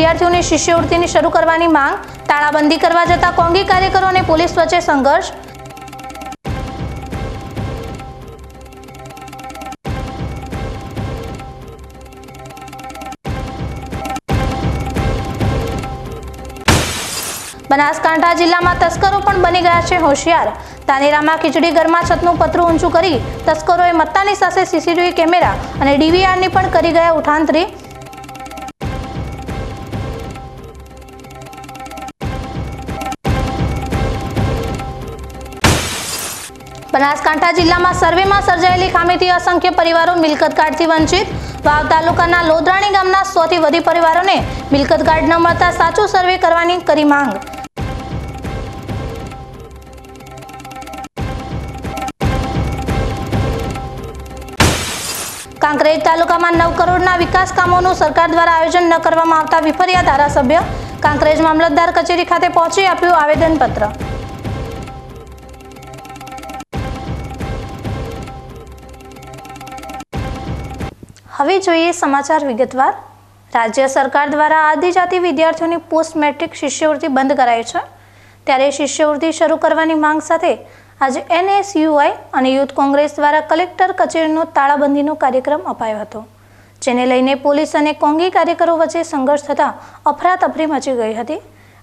વિદ્યાર્થીઓની શિષ્યવૃત્તિની શરૂ કરવાની માંગ, તાળાબંધી કરવા જતા કોંગી કાર્યકરો અને પોલીસ વચ્ચે સંઘર્ષ. બનાસકાંઠા જિલ્લામાં તસ્કરો પણ બની ગયા છે હોશિયાર. તાનેરામાં ખીચડી ઘરમાં છતનું પતરું ઊંચું કરી તસ્કરોએ મત્તાની સાથે સીસીટીવી કેમેરા અને ડીવીઆરની પણ કરી ગયા ઉઠાંતરી. બનાસકાંઠા જિલ્લામાં સર્વેમાં સર્જાયેલી ખામીથી અસંખ્ય પરિવારો મિલકત કાર્ડથી વંચિત. વાવ તાલુકાના લોધરાણી ગામના સોથી વધુ પરિવારોને મિલકત કાર્ડ ન મળતા સાચું સર્વે કરવાની કરી માંગ. કાંકરેજ તાલુકામાં નવ કરોડના વિકાસ કામોનું સરકાર દ્વારા આયોજન ન કરવામાં આવતા વિફર્યા ધારાસભ્ય કાંકરેજ મામલતદાર કચેરી ખાતે પહોંચી આપ્યું આવેદનપત્ર. હવે જોઈએ સમાચાર વિગતવાર. રાજ્ય સરકાર દ્વારા આદિજાતિ વિદ્યાર્થીઓની પોસ્ટ મેટ્રિક શિષ્યવૃત્તિ બંધ કરાઈ છે. ત્યારે શિષ્યવૃત્તિ શરૂ કરવાની માંગ સાથે આજે એનએસયુઆઈ અને યુથ કોંગ્રેસ દ્વારા કલેક્ટર કચેરીનો તાળાબંધીનો કાર્યક્રમ અપાયો હતો, જેને લઈને પોલીસ અને કોંગી કાર્યકરો વચ્ચે સંઘર્ષ થતાં અફરાતફરી મચી ગઈ હતી.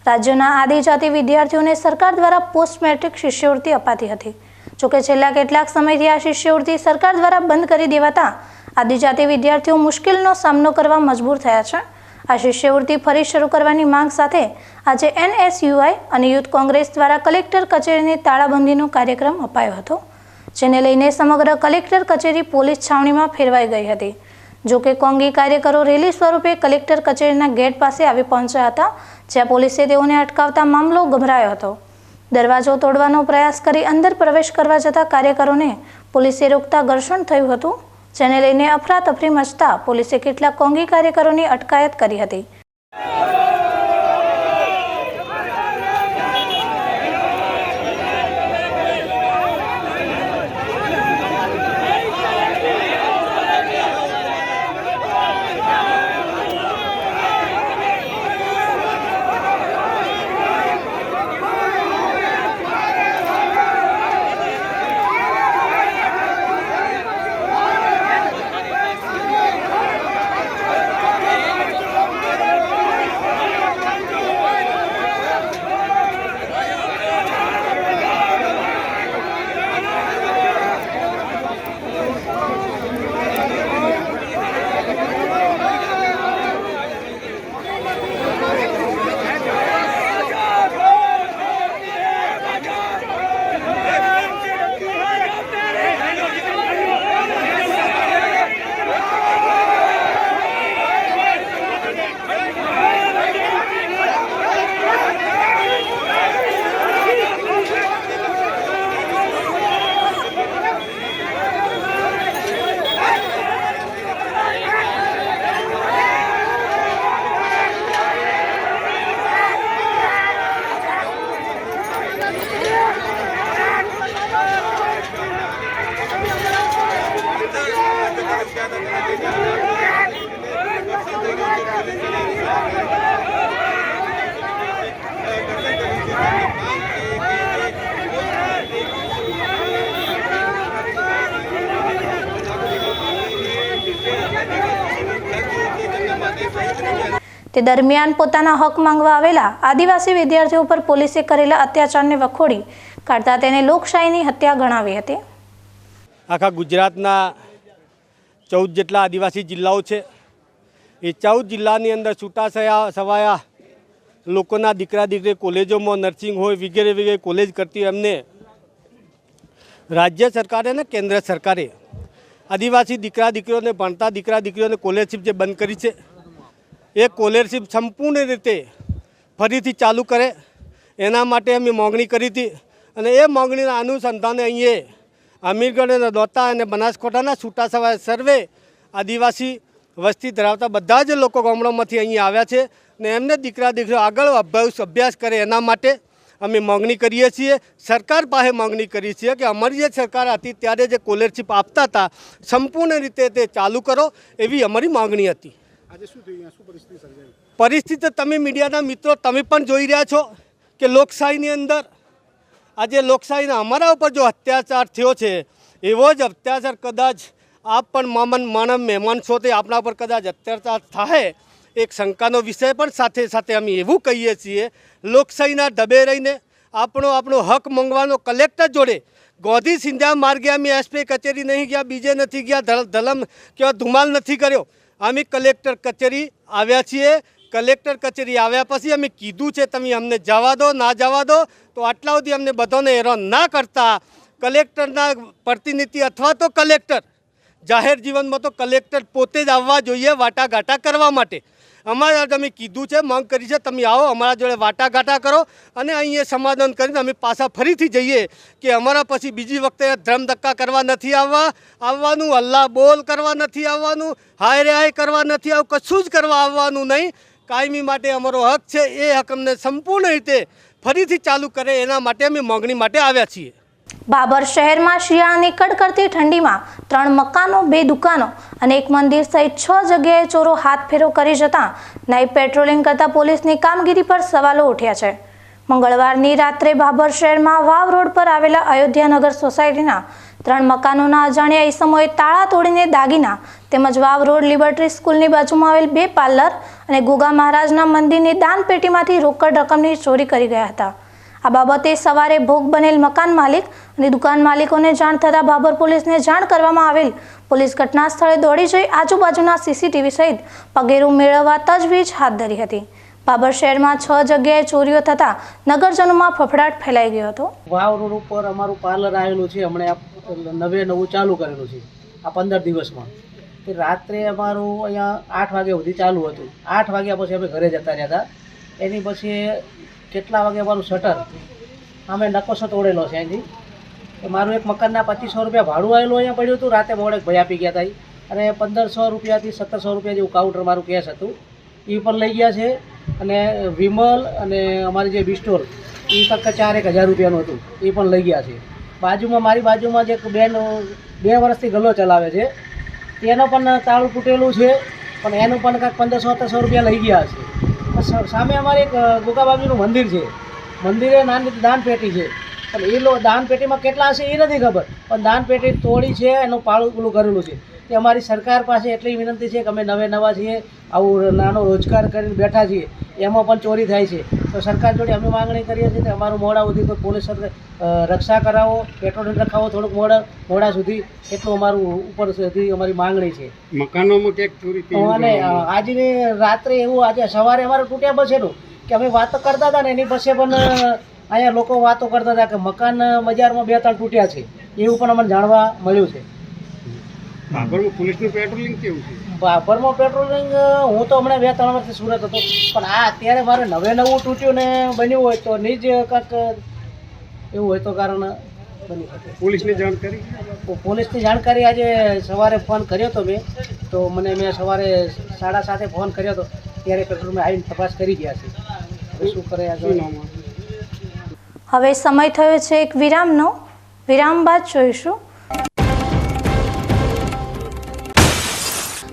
રાજ્યના આદિજાતિ વિદ્યાર્થીઓને સરકાર દ્વારા પોસ્ટ મેટ્રિક શિષ્યવૃત્તિ અપાતી હતી. જોકે છેલ્લા કેટલાક સમયથી આ શિષ્યવૃત્તિ સરકાર દ્વારા બંધ કરી દેવાતા આદિજાતિ વિદ્યાર્થીઓ મુશ્કેલીનો સામનો કરવા મજબૂર થયા છે. આ શિષ્યવૃત્તિ ફરી શરૂ કરવાની માંગ સાથે આજે એનએસયુઆઈ અને યુથ કોંગ્રેસ દ્વારા કલેક્ટર કચેરીની તાળાબંધીનો કાર્યક્રમ અપાયો હતો, જેને લઈને સમગ્ર કલેક્ટર કચેરી પોલીસ છાવણીમાં ફેરવાઈ ગઈ હતી. જોકે કોંગી કાર્યકરો રેલી સ્વરૂપે કલેક્ટર કચેરીના ગેટ પાસે આવી પહોંચ્યા હતા, જ્યાં પોલીસે તેઓને અટકાવતા મામલો ગભરાયો હતો. દરવાજો તોડવાનો પ્રયાસ કરી અંદર પ્રવેશ કરવા જતા કાર્યકરોને પોલીસે રોકતા ઘર્ષણ થયું હતું. જેને લઈને અફરાતફરી મચતા પોલીસે કેટલાક કોંગી કાર્યકરોની અટકાયત કરી હતી. તે દરમિયાન પોતાના હક માંગવા આવેલા આદિવાસી વિદ્યાર્થીઓ પર પોલીસે કરેલા અત્યાચારને વખોડી કાઢતા તેને લોકશાહીની હત્યા ગણાવી હતી. આખા ગુજરાતના ચૌદ જેટલા આદિવાસી જિલ્લાઓ છે. એ ચૌદ જિલ્લાની અંદર છૂટાછયા સવાયા લોકોના દીકરા દીકરી કોલેજોમાં નર્સિંગ હોય, વગેરે વગેરે કોલેજ કરતી અમને રાજ્ય સરકારે ને કેન્દ્ર સરકારે આદિવાસી દીકરા દીકરીઓને, ભણતા દીકરા દીકરીઓને કોલેજશીપ જે બંધ કરી છે. એ કોલરશીપ સંપૂર્ણ રીતે ફરીથી ચાલુ કરે. એના માટે અમે માગણી કરી હતી અને એ માગણીના અનુસંધાને અહીંયા અમીરગઢ અને દોતા અને બનાસકાંઠાના છૂટા સવાય સર્વે આદિવાસી વસ્તી ધરાવતા બધા જ લોકો ગામડામાંથી અહીં આવ્યા છે ને એમને દીકરા દીકરીઓ આગળ અભ્યાસ અભ્યાસ કરે એના માટે અમે માગણી કરીએ છીએ. સરકાર પાસે માગણી કરીએ છીએ કે અમારી જે સરકાર હતી ત્યારે જે કોલરશીપ આપતા હતા સંપૂર્ણ રીતે તે ચાલુ કરો એવી અમારી માગણી હતી. પરિસ્થિતિ તમે મીડિયાના મિત્રો, તમે પણ જોઈ રહ્યા છો કે લોકશાહીની અંદર આજે લોકશાહીના અમારા ઉપર જો અત્યાચાર થયો છે, એવો જ અત્યાચાર કદાચ આપ પણ મામન માનવ મહેમાન છો તે આપણા પર કદાચ અત્યાચાર થાય એક શંકાનો વિષય પણ સાથે સાથે અમે એવું કહીએ છીએ, લોકશાહીના ડબે રહીને આપણો આપણો હક મંગવાનો કલેક્ટર જોડે ગોધી સિંધ્યા માર્ગે અમે એસપી કચેરી નહીં ગયા, બીજે નથી ગયા ધલમ કે ધુમાલ નથી કર્યો અમે કલેક્ટર કચેરી આવ્યા છીએ. કલેક્ટર કચેરી આવ્યા પછી અમે કીધું છે, તમે અમને જવા દો, ના જવા દો. તો આટલા સુધી અમને બધાને હેરાન ના કરતા કલેક્ટરના પ્રતિનિધિ અથવા તો કલેક્ટર. જાહેર જીવનમાં તો કલેક્ટર પોતે જ આવવા જોઈએ, વાટાઘાટા કરવા માટે. અમારા તમે કીધું છે, માંગ કરી છે, તમે આવો, અમારા જોડે વાટાઘાટા કરો અને અહીંયા સમાધાન કરીને અમે પાછા ફરીથી જઈએ કે અમારા પછી બીજી વખતે ધ્રમ ધક્કા કરવા નથી આવવા, આવવાનું, અલ્લાહ બોલ કરવા નથી આવવાનું, હાય રે હાય કરવા નથી આવું, કશું જ કરવા આવવાનું નહીં. કાયમી માટે અમારો હક છે, એ હક અમને સંપૂર્ણ રીતે ફરીથી ચાલુ કરે, એના માટે અમે માગણી માટે આવ્યા છીએ. બાબર શહેરમાં શિયાળાની કડકડતી ઠંડીમાં ત્રણ મકાનો, બે દુકાનો અને એક મંદિર સહિત છ જગ્યાએ ચોરો હાથ ફેરો કરી જતા નાઇટ પેટ્રોલિંગ કરતા પોલીસની કામગીરી પર સવાલો ઉઠ્યા છે. મંગળવારની રાત્રે બાબર શહેરમાં વાવ રોડ પર આવેલા અયોધ્યાનગર સોસાયટીના ત્રણ મકાનોના અજાણ્યા ઈસમોએ તાળા તોડીને દાગીના તેમજ વાવ રોડ લિબર્ટરી સ્કૂલની બાજુમાં આવેલ બે પાર્લર અને ગોગા મહારાજના મંદિરની દાનપેટીમાંથી રોકડ રકમની ચોરી કરી ગયા હતા. આ બાબતે સવારે ભોગ બનેલ મકાન માલિક અને દુકાન માલિકોને જાણ થતાં બાબર પોલીસને જાણ કરવામાં આવેલ. પોલીસ ઘટના સ્થળે દોડી જઈ આજુબાજુના સીસીટીવી સહિત પગેરું મેળવવા તજવીજ હાથ ધરી હતી. બાબર શહેરમાં છ જગ્યાએ ચોરીઓ થતાં નગરજનોમાં ફફડાટ ફેલાઈ ગયો હતો. વાવ રોડ ઉપર અમારું પાર્લર આવેલું છે. હમણાં નવે નવું ચાલુ કરેલું છે. આ પંદર દિવસમાં. તે રાત્રે અમારું અહીંયા આઠ વાગ્યા સુધી ચાલુ હતું. આઠ વાગ્યા પછી અમે ઘરે જતા રહ્યા હતા. એની પછી કેટલા વાગે અમારું શટર અમે નકોસો તોડેલો છે કે મારું એક મકાનના પચીસો રૂપિયા ભાડું આવેલું અહીંયા પડ્યું હતું. રાતે મોડે ભાઈ આપી ગયા હતા. અને પંદરસો રૂપિયાથી સત્તરસો રૂપિયા જેવું કાઉન્ટર મારું કેસ હતું. એ પણ લઈ ગયા છે. અને વિમલ અને અમારી જે બિસ્ટોર એ ફક્ત ચાર એક હજાર રૂપિયાનું હતું. એ પણ લઈ ગયા છે. બાજુમાં, મારી બાજુમાં જે બેન, બે વર્ષથી ગલ્લો ચલાવે છે. તેનો પણ તાળું તૂટેલું છે. પણ એનું પણ કાંઈક પંદરસો, સત્તરસો રૂપિયા લઈ ગયા છે. સામે અમારે એક અ, મંદિર છે. મંદિરે નાની દાન પેટી છે. પણ એ લો દાન પેટીમાં કેટલા હશે એ નથી ખબર. પણ દાન પેટી તોડી છે એનું પાળું પેલું કરેલું છે. તે અમારી સરકાર પાસે એટલી વિનંતી છે કે અમે નવે નવા છીએ આવું નાનો રોજગાર કરીને બેઠા છીએ એમાં પણ ચોરી થાય છે. તો સરકાર જોડે અમે માંગણી કરીએ છીએ કે અમારું મોડા સુધી તો પોલીસ રક્ષા કરાવો પેટ્રોલ રખાવો થોડુંક મોડા મોડા સુધી એટલું અમારું ઉપર સુધી અમારી માંગણી છે. મકાનોમાં ક્યાંક ચોરી અને આજની રાત્રે એવું આજે સવારે અમારે તૂટ્યા બસેનું કે અમે વાતો કરતા હતા ને એની પાસે પણ અહીંયા લોકો વાતો કરતા હતા કે મકાન બજારમાં બે ત્રણ તૂટ્યા છે. એવું પણ અમને જાણવા મળ્યું છે. બાબરમાં પોલીસનું પેટ્રોલિંગ કેવું છે? બાબરમાં પેટ્રોલિંગ હું તો હમણાં બે ત્રણ વર્ષથી સુરત હતો. પણ આ અત્યારે મારે નવે નવું તૂટ્યું ને બન્યું હોય તો નિજ કંઈક એવું હોય તો કારણ બની શકે. પોલીસને જાણકારી? પોલીસની જાણકારી આજે સવારે ફોન કર્યો હતો મેં. તો મને મેં સવારે સાડા સાતે ફોન કર્યો હતો ત્યારે પેટ્રોલમાં આવીને તપાસ કરી ગયા છે. શું કરે? હવે સમય થયો છે એક વિરામનો. વિરામ બાદ જોઈશું.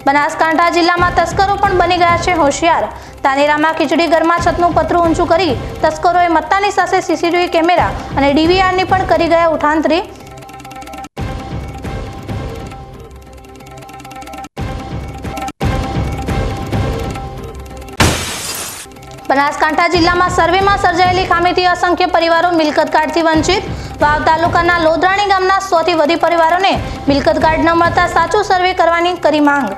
બનાસકાંઠા જિલ્લામાં તસ્કરો પણ બની ગયા છે હોશિયાર. તાનેરામાં ખીચડી ઘરમાં છતનું પતરું ઊંચું કરી તસ્કરોએ મત્તાની સાથે સીસીટીવી કેમેરા અને ડીવીઆરની પણ કરી ગયા ઉઠાંતરી. બનાસકાંઠા જિલ્લામાં સર્વેમાં સર્જાયેલી ખામીથી અસંખ્ય પરિવારો મિલકત કાર્ડથી વંચિત. વાવ તાલુકાના લોધરાણી ગામના સોથી વધુ પરિવારોને મિલકત કાર્ડ ન મળતા સાચું સર્વે કરવાની કરી માંગ.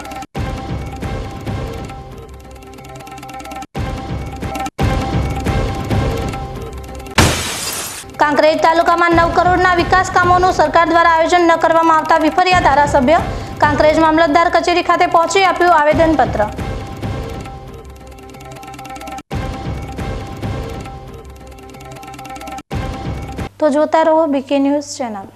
કાંકરેજ તાલુકામાં નવ કરોડના વિકાસ કામોનું સરકાર દ્વારા આયોજન ન કરવામાં આવતા વિફર્યા ધારાસભ્ય કાંકરેજ મામલતદાર કચેરી ખાતે પહોંચી આપ્યું આવેદનપત્ર. તો જોતા રહો BK news channel.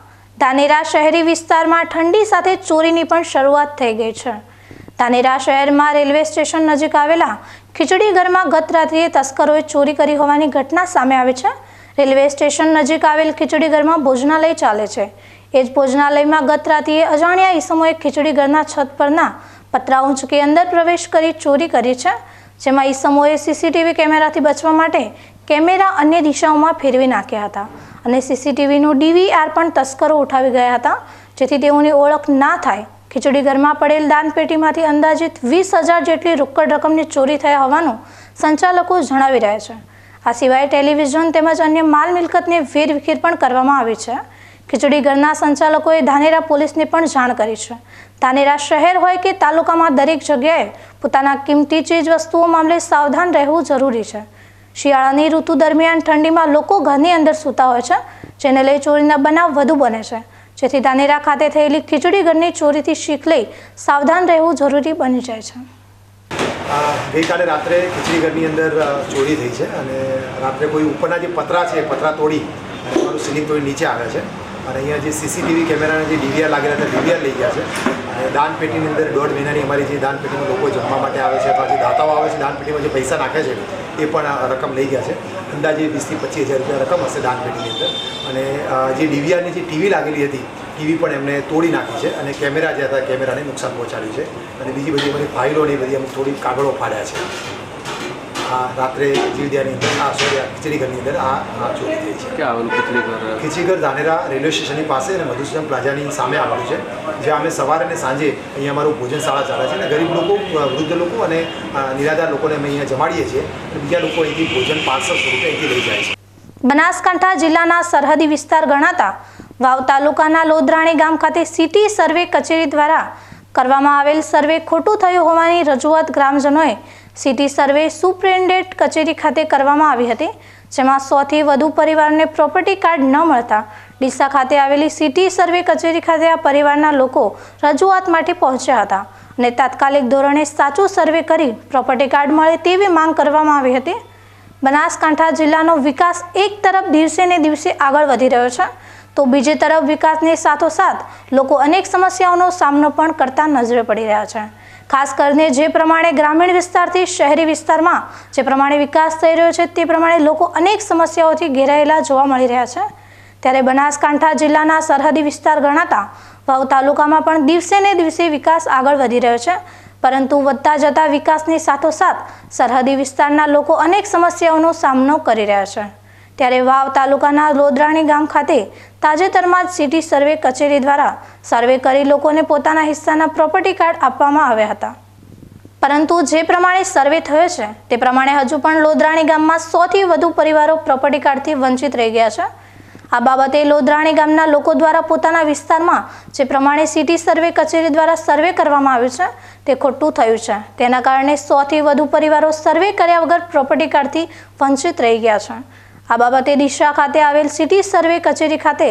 ધાનેરા શહેરી વિસ્તારમાં ઠંડી સાથે ચોરીની પણ શરૂઆત થઈ ગઈ છે. ધાનેરા શહેરમાં રેલવે સ્ટેશન નજીક આવેલા ખીચડી ઘરમાં ગત રાત્રિએ તસ્કરોએ ચોરી કરી હોવાની ઘટના સામે આવી છે. રેલવે સ્ટેશન નજીક આવેલ ખીચડી ઘરમાં ભોજનાલય ચાલે છે. એ જ ભોજનાલયમાં ગત રાત્રિએ અજાણ્યા ઈસમોએ ખીચડી ઘરના છત પરના પતરા ઊંચકી અંદર પ્રવેશ કરી ચોરી કરી છે, જેમાં ઈસમોએ સીસીટીવી કેમેરાથી બચવા માટે કેમેરા અન્ય દિશાઓમાં ફેરવી નાખ્યા હતા. અને સીસીટીવીનું ડીવીઆર પણ તસ્કરો ઉઠાવી ગયા હતા, જેથી તેઓની ઓળખ ના થાય. ખીચડી ઘરમાં પડેલ દાનપેટીમાંથી અંદાજિત વીસ હજાર જેટલી રોકડ રકમની ચોરી થયા હોવાનું સંચાલકો જણાવી રહ્યા છે. આ સિવાય ટેલિવિઝન તેમજ અન્ય માલ મિલકતને વેરવિખેર પણ કરવામાં આવી છે. ખીચડી ઘરના સંચાલકોએ ધાનેરા પોલીસને પણ જાણ કરી છે. ધાનેરા શહેર હોય કે તાલુકામાં દરેક જગ્યાએ પોતાના કિંમતી ચીજ વસ્તુઓ મામલે સાવધાન રહેવું જરૂરી છે. શિયાળાની ઋતુ દરમિયાન ઠંડીમાં લોકો ઘરની અંદર સૂતા હોય છે, જેને લઈ ચોરીના બનાવ વધુ બને છે. જેથી ધાનેરા ખાતે થયેલી ખીચડી ઘરની ચોરીથી શીખ લઈ સાવધાન રહેવું જરૂરી બની જાય છે. ગઈકાલે રાત્રે ખીચડી ઘરની અંદર ચોરી થઈ છે અને રાત્રે કોઈ ઉપરના જે પતરા છે, પતરા તોડી અને તોડી નીચે આવે છે. અને અહીંયા જે સીસીટીવી કેમેરાના જે ડીવીઆર લાગેલા હતા, ડીવીઆર લઈ ગયા છે. અને દાનપેટીની અંદર દોઢ મહિનાની અમારી જે દાનપેટીમાં લોકો જમવા માટે આવે છે, અથવા જે દાતાઓ આવે છે, દાનપેટીમાં જે પૈસા નાખે છે, એ પણ રકમ લઈ ગયા છે. અંદાજે વીસથી પચીસ હજાર રૂપિયા રકમ હશે દાનપેટીની અંદર. અને જે ડીવીઆરની જે ટીવી લાગેલી હતી, ટીવી પણ એમને તોડી નાખી છે અને કેમેરા જે હતા કેમેરાને નુકસાન પહોંચાડ્યું છે. અને બીજી બધી બધી ફાઇલો ને બધી એમ થોડી કાગળો ફાડ્યા છે. આ રાત્રે જીવદિયાની અંદર આ સોરી ખીચડીઘરની ખીચડી અંદર આ આ ચોરી થઈ છે. ક્યાં આવેલું ખીચડીઘર? ખીચડીઘર ધાનેરા રેલવે સ્ટેશનની પાસે અને મધુસૂદન પ્લાઝાની સામે આવેલું છે જ્યાં અમે સવારે અને સાંજે અહીંયા અમારું ભોજનશાળા ચાલે છે અને ગરીબ લોકો વૃદ્ધ લોકો અને નિરાધાર લોકોને અમે અહીંયા જમાડીએ છીએ અને બીજા લોકો અહીંથી ભોજન પાર્સલ સ્વરૂપે અહીંથી લઈ જાય છે. બનાસકાંઠા જિલ્લાના સરહદી વિસ્તાર ગણાતા વાવ તાલુકાના લોધરાણી ગામ ખાતે સિટી સર્વે કચેરી દ્વારા કરવામાં આવેલ સર્વે ખોટું થયું હોવાની રજૂઆત ગ્રામજનોએ સિટી સર્વે સુપ્રિન્ટેન્ડન્ટ કચેરી ખાતે કરવામાં આવી હતી, જેમાં સોથી વધુ પરિવારને પ્રોપર્ટી કાર્ડ ન મળતા ડીસા ખાતે આવેલી સિટી સર્વે કચેરી ખાતે આ પરિવારના લોકો રજૂઆત માટે પહોંચ્યા હતા અને તાત્કાલિક ધોરણે સાચું સર્વે કરી પ્રોપર્ટી કાર્ડ મળે તેવી માંગ કરવામાં આવી હતી. બનાસકાંઠા જિલ્લાનો વિકાસ એક તરફ દિવસે ને દિવસે આગળ વધી રહ્યો છે, તો બીજી તરફ વિકાસની સાથોસાથ લોકો અનેક સમસ્યાઓનો સામનો પણ કરતા નજરે પડી રહ્યા છે. ખાસ કરીને જે પ્રમાણે ગ્રામીણ વિસ્તારથી શહેરી વિસ્તારમાં જે પ્રમાણે વિકાસ થઈ રહ્યો છે, તે પ્રમાણે લોકો અનેક સમસ્યાઓથી ઘેરાયેલા જોવા મળી રહ્યા છે. ત્યારે બનાસકાંઠા જિલ્લાના સરહદી વિસ્તાર ગણાતા વાવ તાલુકામાં પણ દિવસે ને દિવસે વિકાસ આગળ વધી રહ્યો છે. પરંતુ વધતા જતા વિકાસની સાથોસાથ સરહદી વિસ્તારના લોકો અનેક સમસ્યાઓનો સામનો કરી રહ્યા છે. ત્યારે વાવ તાલુકાના લોદરાણી ગામ ખાતે તાજેતરમાં જ સિટી સર્વે કચેરી દ્વારા સર્વે કરી લોકોને પોતાના હિસ્સાના પ્રોપર્ટી કાર્ડ આપવામાં આવ્યા હતા. પરંતુ જે પ્રમાણે સર્વે થયો છે, તે પ્રમાણે હજુ પણ લોદરાણી ગામમાં સોથી વધુ પરિવારો પ્રોપર્ટી કાર્ડથી વંચિત રહી ગયા છે. આ બાબતે લોદરાણી ગામના લોકો દ્વારા પોતાના વિસ્તારમાં જે પ્રમાણે સિટી સર્વે કચેરી દ્વારા સર્વે કરવામાં આવ્યું છે, તે ખોટું થયું છે. તેના કારણે સોથી વધુ પરિવારો સર્વે કર્યા વગર પ્રોપર્ટી કાર્ડથી વંચિત રહી ગયા છે. આ બાબતે દિશા ખાતે આવેલ સિટી સર્વે કચેરી ખાતે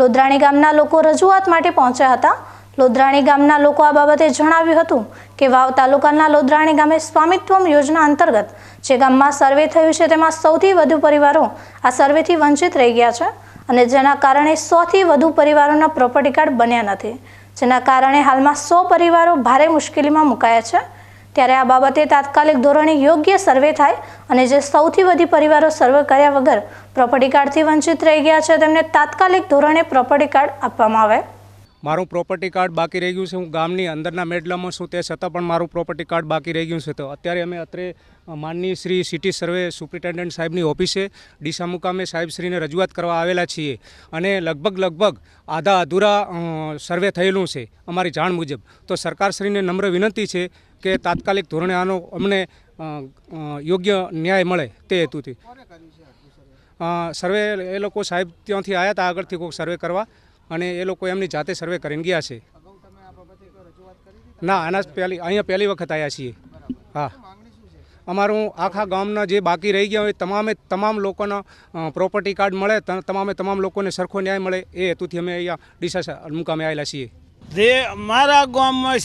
લોદરાણી ગામના લોકો રજૂઆત માટે પહોંચ્યા હતા. લોદરાણી ગામના લોકો આ બાબતે જણાવ્યું હતું કે વાવ તાલુકાના લોદરાણી ગામે સ્વામિત્વમ યોજના અંતર્ગત જે ગામમાં સર્વે થયું છે તેમાં સૌથી વધુ પરિવારો આ સર્વેથી વંચિત રહી ગયા છે અને જેના કારણે સોથી વધુ પરિવારોના પ્રોપર્ટી કાર્ડ બન્યા નથી. જેના કારણે હાલમાં સો પરિવારો ભારે મુશ્કેલીમાં મુકાયા છે. ત્યારે આ બાબતે તાત્કાલિક ધોરણે યોગ્ય સર્વે થાય અને જે સૌથી વધુ પરિવારો સર્વે કર્યા વગર પ્રોપર્ટી કાર્ડથી વંચિત રહી ગયા છે, તેમને તાત્કાલિક ધોરણે પ્રોપર્ટી કાર્ડ આપવામાં આવે. મારું પ્રોપર્ટી કાર્ડ બાકી રહી ગયું છે. હું ગામની અંદરના મેડલામાં છું તે છતાં પણ મારું પ્રોપર્ટી કાર્ડ બાકી રહી ગયું છે. તો અત્યારે અમે અત્રે માનની શ્રી સિટી સર્વે સુપ્રિન્ટેન્ડન્ટ સાહેબની ઓફિસે ડીસા મુકામે સાહેબશ્રીને રજૂઆત કરવા આવેલા છીએ અને લગભગ લગભગ આધા અધૂરા સર્વે થયેલું છે અમારી જાણ મુજબ. તો સરકારશ્રીને નમ્ર વિનંતી છે કે તાત્કાલિક ધોરણે આનો અમને યોગ્ય ન્યાય મળે તે હેતુથી. સર્વે એ લોકો સાહેબ ત્યાંથી આવ્યા હતા આગળથી કોઈક સર્વે કરવા. અને એ લોકો એમની જાતે સર્વે કરીને ગયા છે. ના, આના પહેલી, અહીંયા પહેલી વખત આવ્યા છીએ. હા. અમારું આખા ગામના જે બાકી રહી ગયા હોય, તમામે તમામ લોકોના પ્રોપર્ટી કાર્ડ મળે તમામે તમામ લોકોને સરખો ન્યાય મળે, એ હેતુથી અમે અહીંયા ડીસા મુકામે આવેલા છીએ. જે મારા ગામમાં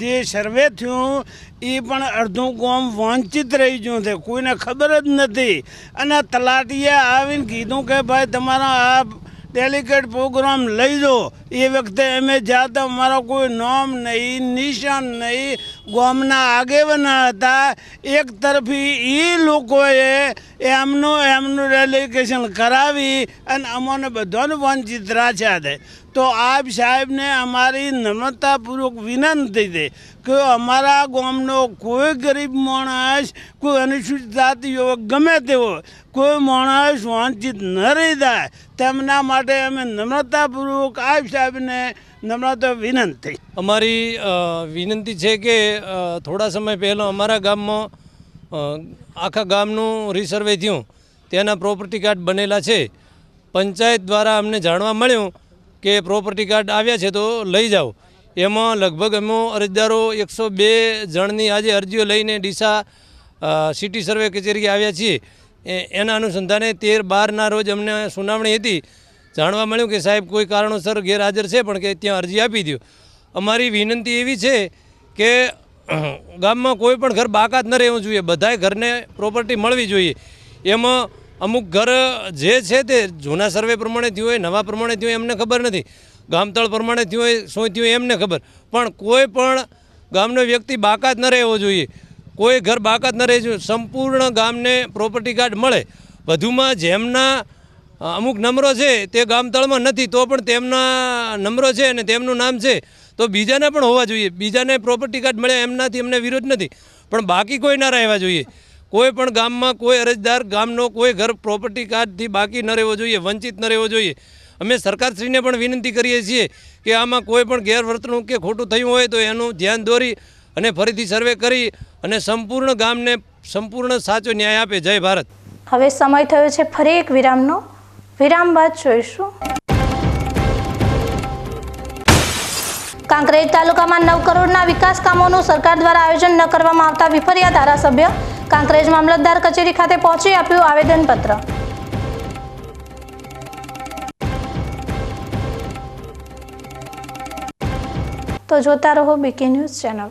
જે સર્વે થયું, એ પણ અડધું ગામ વાંચિત રહી ગયું છે. કોઈને ખબર જ નથી. અને તલાટીએ આવીને કીધું કે ભાઈ, તમારા આ ડેલિકેટ પ્રોગ્રામ લઈ જાઓ. એ વખતે અમે જ્યાં તો અમારો કોઈ નામ નહીં, નિશાન નહીં, ગામના આગેવાના હતા. એક તરફી એ લોકોએ એમનું એમનું ડેલિકેશન કરાવી અને અમને બધાને વંચિત રાખ્યા છે. તો આપ સાહેબને અમારી નમ્રતાપૂર્વક વિનંતી છે કે અમારા ગામનો કોઈ ગરીબ માણસ, કોઈ અનુસૂચિત જાતિઓ ગમે તેવો કોઈ માણસ વંચિત ન રહી જાય. તેમના માટે અમે નમ્રતાપૂર્વક આપ સાહેબને નમ્રતા વિનંતી. અમારી વિનંતી છે કે થોડા સમય પહેલાં અમારા ગામમાં આખા ગામનું રિસર્વે થયું. તેના પ્રોપર્ટી કાર્ડ બનેલા છે. પંચાયત દ્વારા અમને જાણવા મળ્યું કે પ્રોપર્ટી કાર્ડ આવ્યા છે તો લઈ જાઓ. એમાં લગભગ અમે અરજદારો એકસો બે જણની આજે અરજીઓ લઈને ડીસા સિટી સર્વે કચેરી આવ્યા છીએ. એના અનુસંધાને તેર બારના રોજ અમને સુનાવણી હતી. જાણવા મળ્યું કે સાહેબ કોઈ કારણોસર ગેરહાજર છે, પણ કે ત્યાં અરજી આપી દો અમારી વિનંતી એવી છે કે ગામમાં કોઈ પણ ઘર બાકાત ન રહેવું જોઈએ. બધાય ઘરને પ્રોપર્ટી મળવી જોઈએ. એમાં અમુક ઘર જે છે તે જૂના સર્વે પ્રમાણે થયું હોય, નવા પ્રમાણે થયું એમને ખબર નથી. ગામતળ પ્રમાણે થયું હોય શું થયું એમને ખબર. પણ કોઈ પણ ગામનો વ્યક્તિ બાકાત ન રહેવો જોઈએ. કોઈ ઘર બાકાત ન રહેવું સંપૂર્ણ ગામને પ્રોપર્ટી કાર્ડ મળે. વધુમાં જેમના અમુક નંબરો છે, તે ગામતળમાં નથી, તો પણ તેમના નંબરો છે અને તેમનું નામ છે. તો બીજાને પણ હોવા જોઈએ. બીજાને પ્રોપર્ટી કાર્ડ મળે, એમનાથી અમને વિરોધ નથી. પણ બાકી કોઈ ના રહેવા જોઈએ. કોઈ પણ ગામમાં કોઈ અરજદાર, ગામનો કોઈ ઘર પ્રોપર્ટી કાર્ડથી બાકી ન રહેવો જોઈએ, વંચિત ન રહેવો જોઈએ. અમે સરકારશ્રીને પણ વિનંતી કરીએ છીએ કે આમાં કોઈ પણ ગેરવર્તણૂક કે ખોટું થયું હોય તો એનું ધ્યાન દોરી અને ફરીથી સર્વે કરી અને સંપૂર્ણ ગામને સંપૂર્ણ સાચો ન્યાય આપે. જય ભારત. હવે સમય થયો છે ફરી એક વિરામનો. વિરામ બાદ જોઈશું. કાંકરેજ તાલુકામાં નવ કરોડના વિકાસ કામોનું સરકાર દ્વારા આયોજન ન કરવામાં આવતા વિફર્યા ધારાસભ્ય કાંકરેજ મામલતદાર કચેરી ખાતે પહોંચી આપ્યું આવેદનપત્ર. તો જોતા રહો બીકે ન્યૂઝ ચેનલ.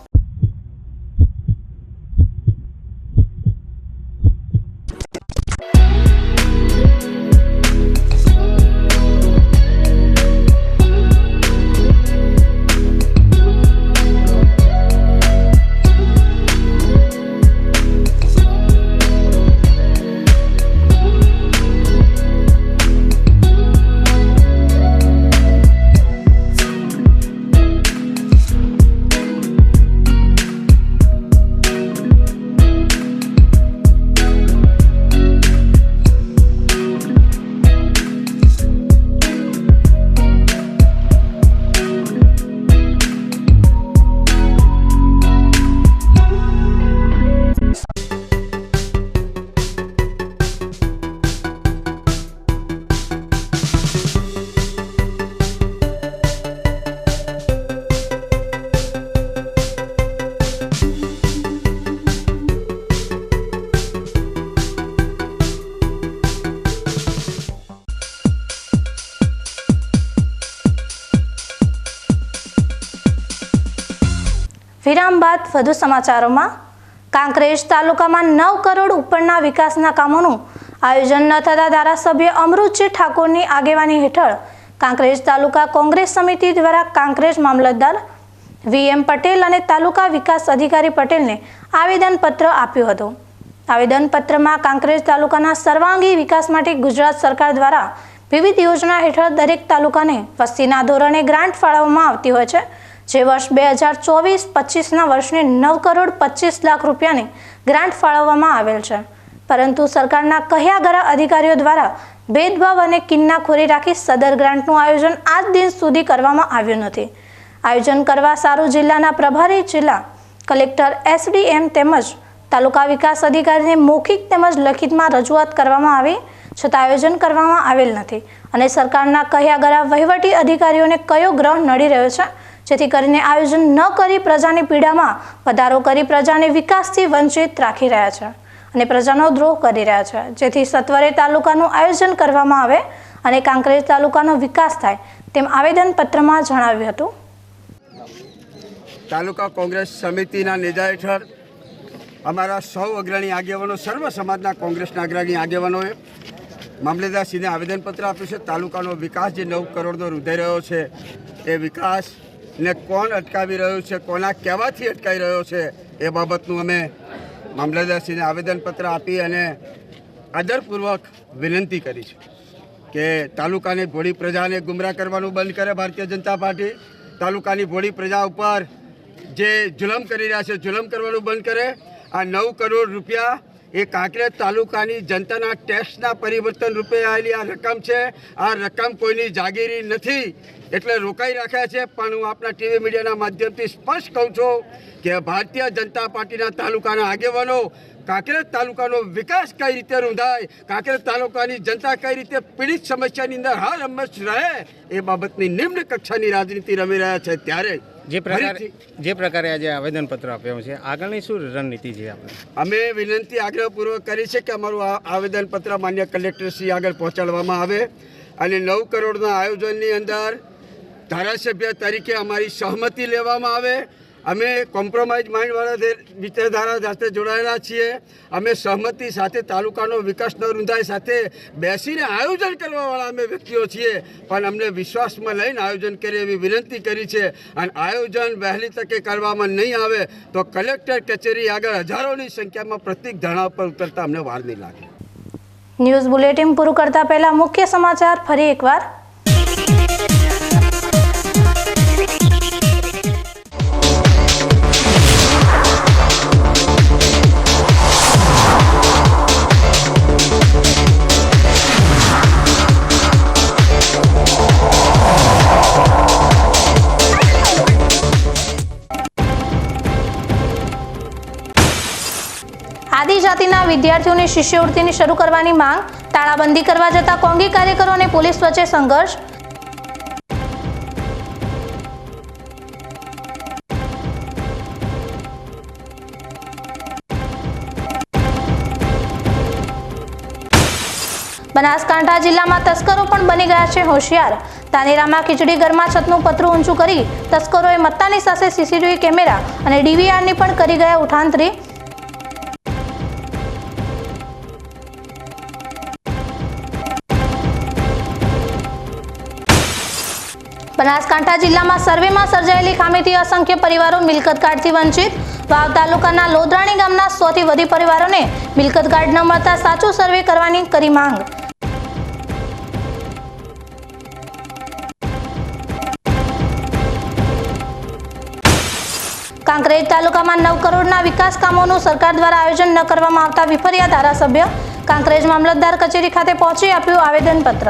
વિરામ બાદ વધુ સમાચારોમાં કાંકરેજ તાલુકામાં નવ કરોડ ઉપરના વિકાસના કામોનું આયોજન ન થતા ધારાસભ્ય અમૃતજી ઠાકોરની આગેવાની હેઠળ કાંકરેજ તાલુકા કોંગ્રેસ સમિતિ દ્વારા કાંકરેજ મામલતદાર વીએમ પટેલ અને તાલુકા વિકાસ અધિકારી પટેલને આવેદનપત્ર આપ્યું હતું. આવેદનપત્રમાં કાંકરેજ તાલુકાના સર્વાંગી વિકાસ માટે ગુજરાત સરકાર દ્વારા વિવિધ યોજના હેઠળ દરેક તાલુકાને વસ્તીના ધોરણે ગ્રાન્ટ ફાળવવામાં આવતી હોય છે. જે વર્ષ બે હજાર ચોવીસ પચીસના વર્ષને નવ કરોડ પચીસ લાખ રૂપિયાની ગ્રાન્ટ ફાળવવામાં આવેલ છે. પરંતુ સરકારના કહ્યા ગરા અધિકારીઓ દ્વારા ભેદભાવ અને કિન્નાખોરી રાખી સદર ગ્રાન્ટનું આયોજન આજ દિન સુધી કરવામાં આવ્યું નથી. આયોજન કરવા સારું જિલ્લાના પ્રભારી જિલ્લા કલેક્ટર એસડીએમ તેમજ તાલુકા વિકાસ અધિકારીને મૌખિક તેમજ લખિતમાં રજૂઆત કરવામાં આવી, છતાં આયોજન કરવામાં આવેલ નથી. અને સરકારના કહ્યા ગરા વહીવટી અધિકારીઓને કયો ગ્રહ નડી રહ્યો છે જેથી કરીને આયોજન ન કરી પ્રજાની પીડામાં વધારો કરી પ્રજાને વિકાસથી વંચિત રાખી રહ્યા છે અને પ્રજાનો દ્રોહ કરી રહ્યા છે. જેથી સત્વરે તાલુકાનું આયોજન કરવામાં આવે અને કાંકરેજ તાલુકાનો વિકાસ થાય તેમ આવેદનપત્રમાં જણાવ્યું હતું. તાલુકા કોંગ્રેસ સમિતિના નેજા હેઠળ અમારા સૌ અગ્રણી આગેવાનો, સર્વ સમાજના કોંગ્રેસના અગ્રણી આગેવાનોએ મામલેદારશ્રીને આવેદનપત્ર આપ્યું છે. તાલુકાનો વિકાસ જે નવ કરોડનો રૂધાઈ રહ્યો છે, એ વિકાસને કોણ અટકાવી રહ્યું છે, કોના કહેવાથી અટકાઈ રહ્યો છે એ બાબતનું અમે મામલતદારશ્રીને આવેદનપત્ર આપી અને આદરપૂર્વક વિનંતી કરી છે કે તાલુકાની ભોળી પ્રજાને ગુમરાહ કરવાનું બંધ કરે ભારતીય જનતા પાર્ટી. તાલુકાની ભોળી પ્રજા ઉપર જે જુલમ કરી રહ્યા છે, જુલમ કરવાનું બંધ કરે. આ નવ કરોડ રૂપિયા એ કાંકરેજ તાલુકાની જનતાના ટેક્સના પરિવર્તન રૂપે આવેલી આ રકમ છે. આ રકમ કોઈની જાગીરી નથી. એટલે રોકાઈ રાખ્યા છે પણ હું આપણા ટીવી મીડિયાના માધ્યમથી સ્પષ્ટ કહું છું કે ભારતીય જનતા પાર્ટીના તાલુકાના આગેવાનો કાંકરેજ તાલુકાનો વિકાસ કઈ રીતે રૂંધાય કાંકરેજ તાલુકાની જનતા કઈ રીતે પીડિત સમસ્યાની અંદર હાલ હંમેશ રહે એ બાબતની નિમ્ન કક્ષાની રાજનીતિ રમી રહ્યા છે ત્યારે જે પ્રકારે જે પ્રકારે આજે આવેદનપત્ર આપ્યું છે આગળની શું રણનીતિ છે આપણે અમે વિનંતી આગ્રહપૂર્વક કરી છે કે અમારું આ આવેદનપત્ર માન્ય કલેક્ટરશ્રી આગળ પહોંચાડવામાં આવે અને નવ કરોડના આયોજનની અંદર ધારાસભ્ય તરીકે અમારી સહમતિ લેવામાં આવે. અમે કોમ્પ્રોમાઇઝ માઇન્ડવાળા વિચારધારા સાથે જોડાયેલા છીએ. અમે સહમતિ સાથે તાલુકાનો વિકાસ ન રૂંધાય સાથે બેસીને આયોજન કરવાવાળા અમે વ્યક્તિઓ છીએ. પણ અમને વિશ્વાસમાં લઈને આયોજન કરી એવી વિનંતી કરી છે. અને આયોજન વહેલી તકે કરવામાં નહીં આવે તો કલેક્ટર કચેરી આગળ હજારોની સંખ્યામાં પ્રતિક ધરણા પર ઉતરતા અમને વાર નહીં લાગે. ન્યૂઝ બુલેટિન પૂરું કરતા પહેલા મુખ્ય સમાચાર ફરી એકવાર. વિદ્યાર્થીઓની શિષ્યવૃત્તિની શરૂ કરવાની માંગ, તાળાબંધી કરવા જતા કોંગી કાર્યકરો અને પોલીસ વચ્ચે સંઘર્ષ. બનાસકાંઠા જિલ્લામાં તસ્કરો પણ બની ગયા છે હોશિયાર. તાનેરામાં ખીચડી ઘરમાં છતનું પતરું ઊંચું કરી તસ્કરોએ મત્તાની સાથે સીસીટીવી કેમેરા અને ડીવીઆરની પણ કરી ગયા ઉઠાંતરી. બનાસકાંઠા જિલ્લામાં સર્વેમાં સર્જાયેલી ખામીથી અસંખ્ય પરિવારો મિલકત કાર્ડથી વંચિત. વાવ તાલુકાના લોદરાણી ગામના સોથી વધુ પરિવારોને મિલકત કાર્ડ ન મળતા સાચું સર્વે કરવાની કરી માંગ. કાંકરેજ તાલુકામાં નવ કરોડના વિકાસ કામોનું સરકાર દ્વારા આયોજન ન કરવામાં આવતા વિફર્યા ધારાસભ્ય કાંકરેજ મામલતદાર કચેરી ખાતે પહોંચી આપ્યું આવેદનપત્ર.